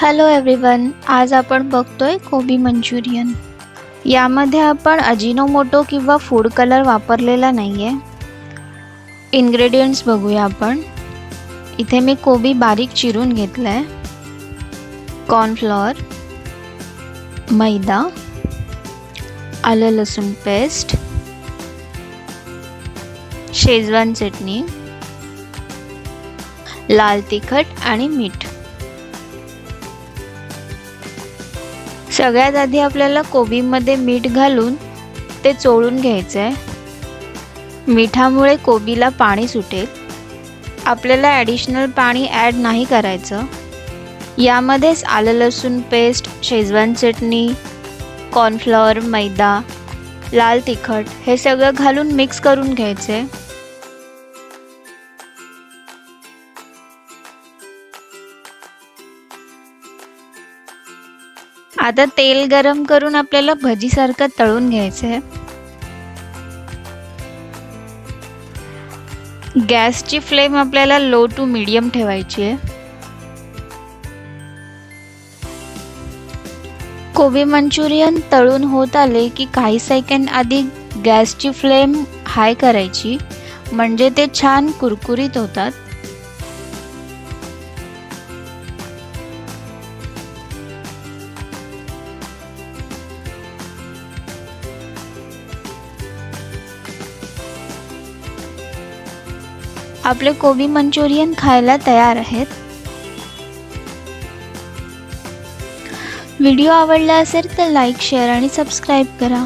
Hello everyone आज आपण बघतोय कोबी मंचुरियन. यामध्ये आपण अजिनोमोटो किंवा फूड कलर वापरलेला नाही आहे इन्ग्रेडियंट्स बघूया आपण. इथे मी कोबी बारीक चिरून घेतला आहे कॉर्नफ्लॉवर मैदा आलं लसूण पेस्ट शेजवान चटणी लाल तिखट आणि मीठ. सगळ्यात आधी आपल्याला कोबीमध्ये मीठ घालून ते चोळून घ्यायचं आहे मिठामुळे कोबीला पाणी सुटेल. आपल्याला ॲडिशनल पाणी ॲड नाही करायचं. यामध्येच आलं लसूण पेस्ट शेजवान चटणी कॉर्नफ्लॉवर मैदा लाल तिखट हे सगळं घालून मिक्स करून घ्यायचं आता तेल गरम करून आपल्याला भजीसारखं तळून घ्यायचं आहे गॅसची फ्लेम आपल्याला लो टू मीडियम ठेवायची आहे. कोबी मंचुरियन तळून होत आले की काही सेकंड आधी गॅसची फ्लेम हाय करायची म्हणजे ते छान कुरकुरीत होतात. आपले कोबी मंचुरियन खायला तयार आहेत. व्हिडिओ आवडला असेल तर लाईक शेअर आणि सबस्क्राईब करा.